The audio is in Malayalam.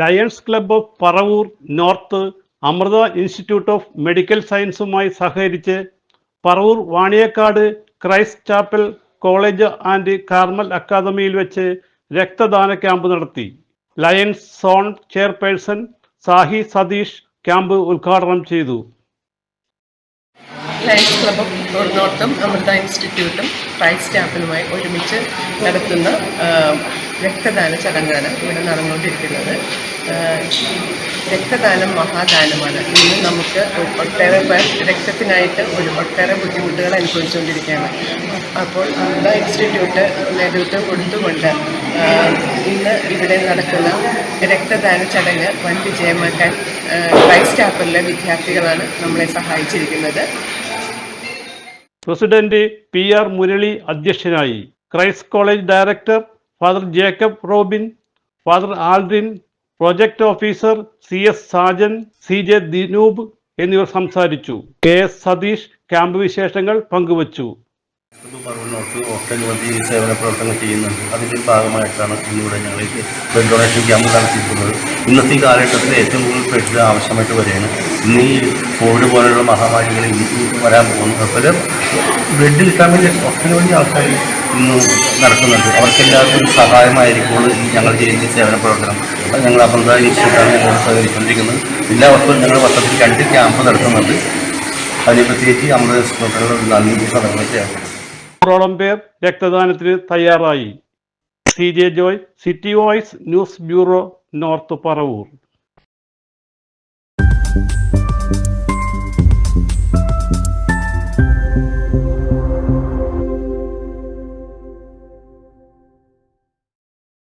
Lions club of Paravur north Amrita institute of medical സയൻസുമായി സഹകരിച്ച് Paravur Vaniyakkad Christ chapel college and Carmel അക്കാദമിയിൽ വെച്ച് രക്തദാന ക്യാമ്പ് നടത്തി. Lions zone chairperson Sahi Satheesh camp ഉദ്ഘാടനം ചെയ്തു. ലയൺസ് ക്ലബ് നോർത്തും അമൃത ഇൻസ്റ്റിറ്റ്യൂട്ടും ക്രൈസ്റ്റ് സ്റ്റാഫിനുമായി ഒരുമിച്ച് നടത്തുന്ന രക്തദാന ചടങ്ങാണ് ഇവിടെ നടന്നുകൊണ്ടിരിക്കുന്നത്. രക്തദാനം മഹാദാനമാണ്. ഇന്ന് നമുക്ക് ഒട്ടേറെ രക്തത്തിനായിട്ട് ഒരു ഒട്ടേറെ ബുദ്ധിമുട്ടുകൾ അനുഭവിച്ചുകൊണ്ടിരിക്കുകയാണ്. അപ്പോൾ അമൃത ഇൻസ്റ്റിറ്റ്യൂട്ട് നേതൃത്വം കൊടുത്തുകൊണ്ട് ഇന്ന് ഇവിടെ നടക്കുന്ന രക്തദാന ചടങ്ങ് വൻ വിജയമാക്കാൻ ക്രൈസ്റ്റ് വിദ്യാർത്ഥികളാണ് നമ്മളെ സഹായിച്ചിരിക്കുന്നത്. പ്രസിഡന്റ് പി ആർ മുരളി അധ്യക്ഷനായി Christ college director father Jacob Robin father Aldrin project officer C S Sajan C J Dinoop എന്നിവർ സംസാരിച്ചു. കെ എസ് സതീഷ് ക്യാമ്പ് വിശേഷങ്ങൾ പങ്കുവച്ചു. ഒട്ടനവധി സേവന പ്രവർത്തനങ്ങൾ ചെയ്യുന്നുണ്ട്. അതിന്റെ ഭാഗമായിട്ടാണ് ഇന്നിവിടെ ഞങ്ങൾ ബ്ലഡ് ഡൊണേഷൻ ക്യാമ്പ് നടത്തിയിരിക്കുന്നത്. ഇന്നത്തെ കാലഘട്ടത്തിൽ ഏറ്റവും കൂടുതൽ ബ്ലഡ് ആവശ്യമായിട്ട് വരികയാണ്. ഇന്ന് ഈ കോവിഡ് പോലെയുള്ള മഹാമാരികൾ വരാൻ പോകുന്നു. അതുപോലെ ബ്ലഡ് വേണ്ടി ഒട്ടനവധി ആൾക്കാർ ഇന്ന് നടക്കുന്നുണ്ട്. അവർക്കെല്ലാവർക്കും സഹായമായിരിക്കുമ്പോൾ ഞങ്ങൾ ചെയ്യുന്ന സേവന പ്രവർത്തനം. ഞങ്ങൾ അമൃത ഇൻസ്റ്റിറ്റ്യൂട്ടാണ് ഞങ്ങൾ സഹകരിച്ചുകൊണ്ടിരിക്കുന്നത് എല്ലാ വർഷവും ഞങ്ങൾ വർഷത്തിൽ രണ്ട് ക്യാമ്പ് നടത്തുന്നുണ്ട്. അതിന് പ്രത്യേകിച്ച് അമൃത ഇൻസ്റ്റിറ്റ്യൂട്ടുകളുടെ നന്ദി സ്ഥലങ്ങളൊക്കെയാണ് നൂറോളം പേർ രക്തദാനത്തിന് തയ്യാറായി. C J Joy city voice news bureau north Paravur.